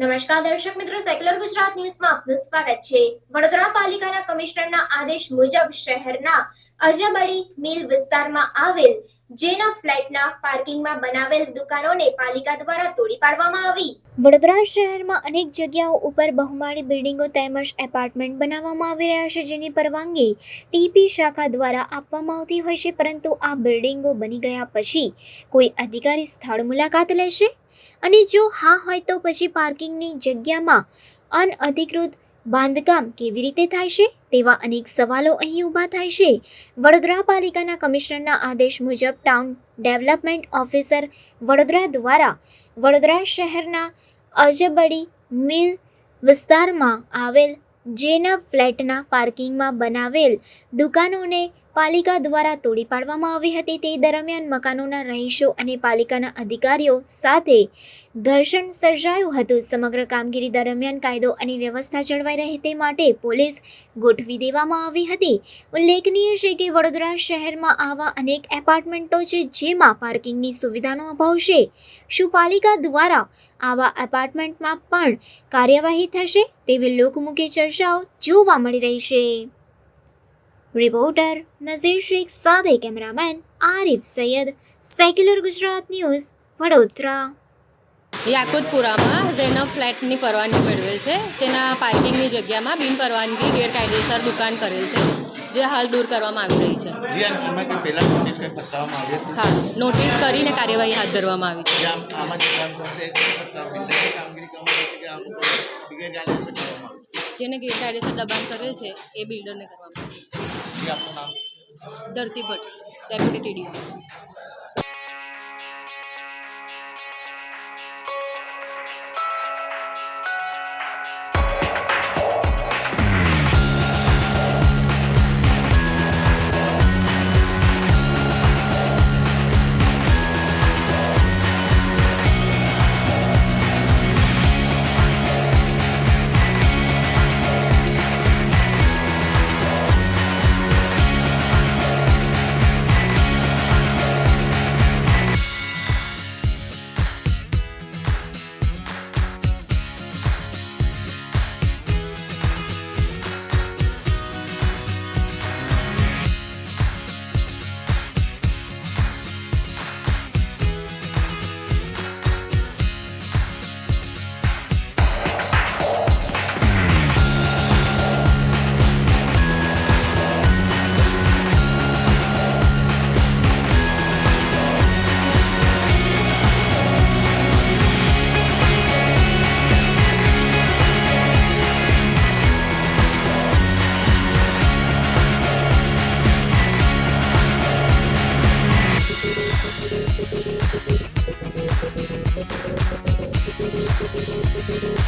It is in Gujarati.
નમસ્કાર દર્શક મિત્રો સેક્યુલર ગુજરાત ન્યૂઝમાં આપનું સ્વાગત છે. વડોદરા પાલિકાના કમિશનરના આદેશ મુજબ શહેરના અજબડી મિલ વિસ્તારમાં આવેલ જેના ફ્લેટના પાર્કિંગમાં બનાવેલ દુકાનોને પાલિકા દ્વારા તોડી પાડવામાં આવી. વડોદરા શહેરમાં અનેક જગ્યાઓ ઉપર બહુમાળી બિલ્ડિંગો તેમજ એપાર્ટમેન્ટ બનાવવામાં આવી રહ્યા છે, જેની પરવાનગી ટીપી શાખા દ્વારા આપવામાં આવતી હોય છે, પરંતુ આ બિલ્ડિંગો બની ગયા પછી કોઈ અધિકારી સ્થળ મુલાકાત લેશે? અને જો હા હોય તો પછી પાર્કિંગની જગ્યામાં અનઅધિકૃત બાંધકામ કેવી રીતે થાય છે તેવા અનેક સવાલો અહીં ઊભા થાય છે. વડોદરા પાલિકાના કમિશનરના આદેશ મુજબ ટાઉન ડેવલપમેન્ટ ઓફિસર વડોદરા દ્વારા વડોદરા શહેરના અજબડી મિલ વિસ્તારમાં આવેલ જેના ફ્લેટના પાર્કિંગમાં બનાવેલ દુકાનોને પાલિકા દ્વારા તોડી પાડવામાં આવી હતી તે દરમિયાન મકાનોના રહીશો અને પાલિકાના અધિકારીઓ સાથે ઘર્ષણ સર્જાયું હતું. સમગ્ર કામગીરી દરમિયાન કાયદો અને વ્યવસ્થા જળવાઈ રહે તે માટે પોલીસ ગોઠવી દેવામાં આવી હતી. ઉલ્લેખનીય છે કે વડોદરા શહેરમાં આવા અનેક એપાર્ટમેન્ટો છે જેમાં પાર્કિંગની સુવિધાનો અભાવ છે. શું પાલિકા દ્વારા આવા એપાર્ટમેન્ટમાં પણ કાર્યવાહી થશે તેવી લોકમુખી ચર્ચાઓ જોવા મળી રહી છે. રિપોર્ટર નઝીર શેખ સાથે cameraman Arif Sayyed secular Gujarat news Vadodara યાકુતપુરામાં જેનો ફ્લેટની પરવાનગી મેળવેલ છે. તેના પાર્કિંગની જગ્યામાં બિન પરવાનગી ગેરકાયદેસર દુકાન કરેલ છે જે હાલ દૂર કરવામાં આવી રહી છે. હા નોટિસ કરીને કાર્યવાહી હાથ ધરવામાં આવી છે. જેને ગેરકાયદેસર દબાણ કરેલ છે એ બિલ્ડરને કરવામાં આવે જે આપનું નામ? ધરતી ભટ્ટ ડેપ્યુટી ટીડીઓ.